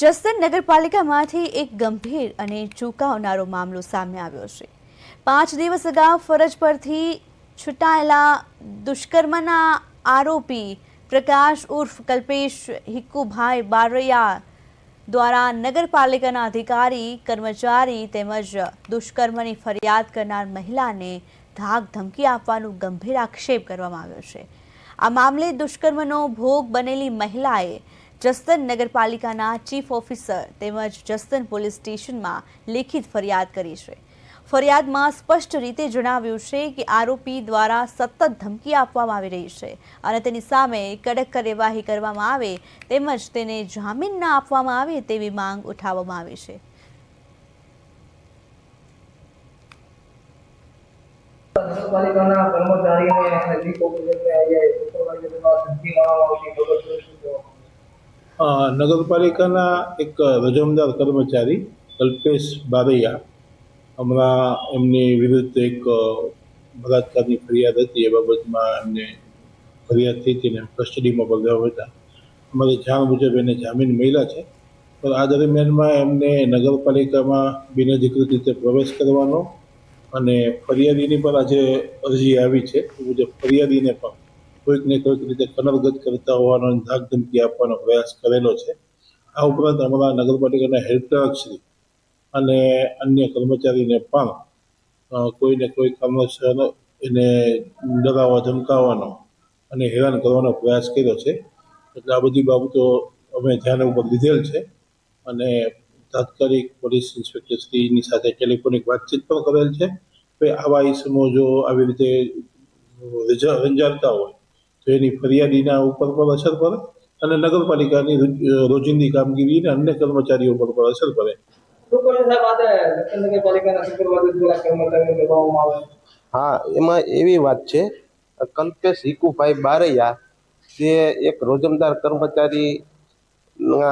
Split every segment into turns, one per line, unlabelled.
જસદણ નગરપાલિકામાંથી એક ગંભીર અને ચૂકાવનારો મામલો સામે આવ્યો છે. પાંચ દિવસ અગાઉ ફરજ પરથી છૂટાયેલા દુષ્કર્મના આરોપી પ્રકાશ ઉર્ફ કલ્પેશ હિક્કુભાઈ બારૈયા દ્વારા નગરપાલિકાના અધિકારી, કર્મચારી તેમજ દુષ્કર્મની ફરિયાદ કરનાર મહિલાને ધાક ધમકી આપવાનો ગંભીર આક્ષેપ કરવામાં આવ્યો છે. આ મામલે દુષ્કર્મનો ભોગ બનેલી મહિલાએ જસદન નગરપાલિકાના ચીફ ઓફિસર તેમજ જસદન પોલીસ સ્ટેશનમાં લેખિત ફરિયાદ કરી છે. ફરિયાદમાં સ્પષ્ટ રીતે જણાવ્યું છે કે આરોપી દ્વારા સતત ધમકી આપવામાં આવી રહી છે અને તેની સામે કડક કાર્યવાહી કરવામાં આવે તેમજ તેને જામીન ન આપવામાં આવે તેવી માંગ ઉઠાવવામાં આવી છે.
નગરપાલિકાના કર્મચારીઓને અને ચીફ ઓફિસરને અહીંયા ધમકી મારવામાં બાબત શું કહેવા માંગો છો?
અ, નગરપાલિકાના એક રજમદાર કર્મચારી, કલ્પેશ બારૈયા. હમણાં એમની વિરુદ્ધ એક બળાત્કારની ફરિયાદ હતી. એ બાબતમાં એમને ફરિયાદ થઈ હતી ને કસ્ટડીમાં પકડ્યા હતા અમારી જાણ મુજબ એને જામીન મળ્યા છે. પણ આ દરમિયાનમાં એમને નગરપાલિકામાં બિનઅધિકૃત રીતે પ્રવેશ કરવાનો અને ફરિયાદીની પણ આજે અરજી આવી છે. એ મુજબ ફરિયાદીને પણ કોઈક ને કોઈક રીતે કનરગત કરતા હોવાનો અને ધાક ધમકી આપવાનો પ્રયાસ કરેલો છે. આ ઉપરાંત અમારા નગરપાલિકાના હેડ શ્રી અને અન્ય કર્મચારીને પણ કોઈને કોઈ કારણોસર એને ડરાવવા, ધમકાવવાનો અને હેરાન કરવાનો પ્રયાસ કર્યો છે. એટલે આ બધી બાબતો અમે ધ્યાન ઉપર લીધેલ છે અને તાત્કાલિક પોલીસ ઇન્સ્પેક્ટર શ્રીની સાથે ટેલિફોનિક વાતચીત પણ કરેલ છે. આવા ઇસમો જો આવી રીતે રજા- રંજાડતા હોય તો એની ફરિયાદીના ઉપર પણ અસર પડે અને નગરપાલિકાની રોજિંદી કામગીરી અને અન્ય કર્મચારીઓ પર પણ અસર પડે.
હા, એમાં એવી વાત છે, કલ્પેશ હિકુભાઈ બારૈયા, જે એક રોજમદાર કર્મચારી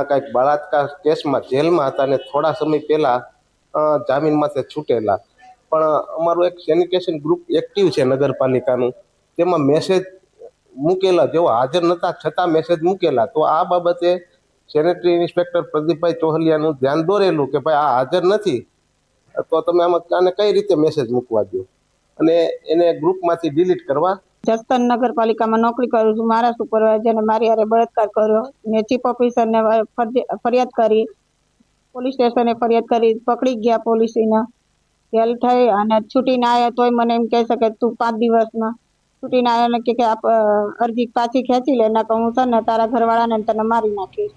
કાંઈક બળાત્કાર કેસમાં જેલમાં હતા અને થોડા સમય પહેલાં જામીનમાંથી છૂટેલા. પણ અમારું એક સેનિટેશન ગ્રુપ એક્ટિવ છે નગરપાલિકાનું. તેમાં મેસેજ મૂકેલા, જેઓ હાજર નહોતા છતાં મેસેજ મૂકેલા. તો આ બાબતે સેનેટરી ઇન્સ્પેક્ટર પ્રદીપભાઈ ચોહલિયાનું ધ્યાન દોરેલું કે ભાઈ આ હાજર નથી. તો તમે આમાં આને કઈ રીતે મેસેજ મૂકવા દો અને એને ગ્રુપમાંથી ડિલીટ કરવા?
જસદન નગરપાલિકામાં નોકરી કરું છું, મારા સુપરવાઇઝરને મારી હારે બળાત્કાર કર્યો. ને ચીફ ઓફિસરને ફરિયાદ કરી. પોલીસ સ્ટેશને ફરિયાદ કરી, પકડી ગયા પોલીસીને જેલ થઈ અને છૂટીને આવ્યા તોય મને એમ કહે છે કે તું પાંચ દિવસમાં છૂટીને આવ્યા ને કે આપ અરજી પાછી ખેંચી લે, નકર હું છે ને તારા ઘરવાળાને ને તને મારી નાખીશ.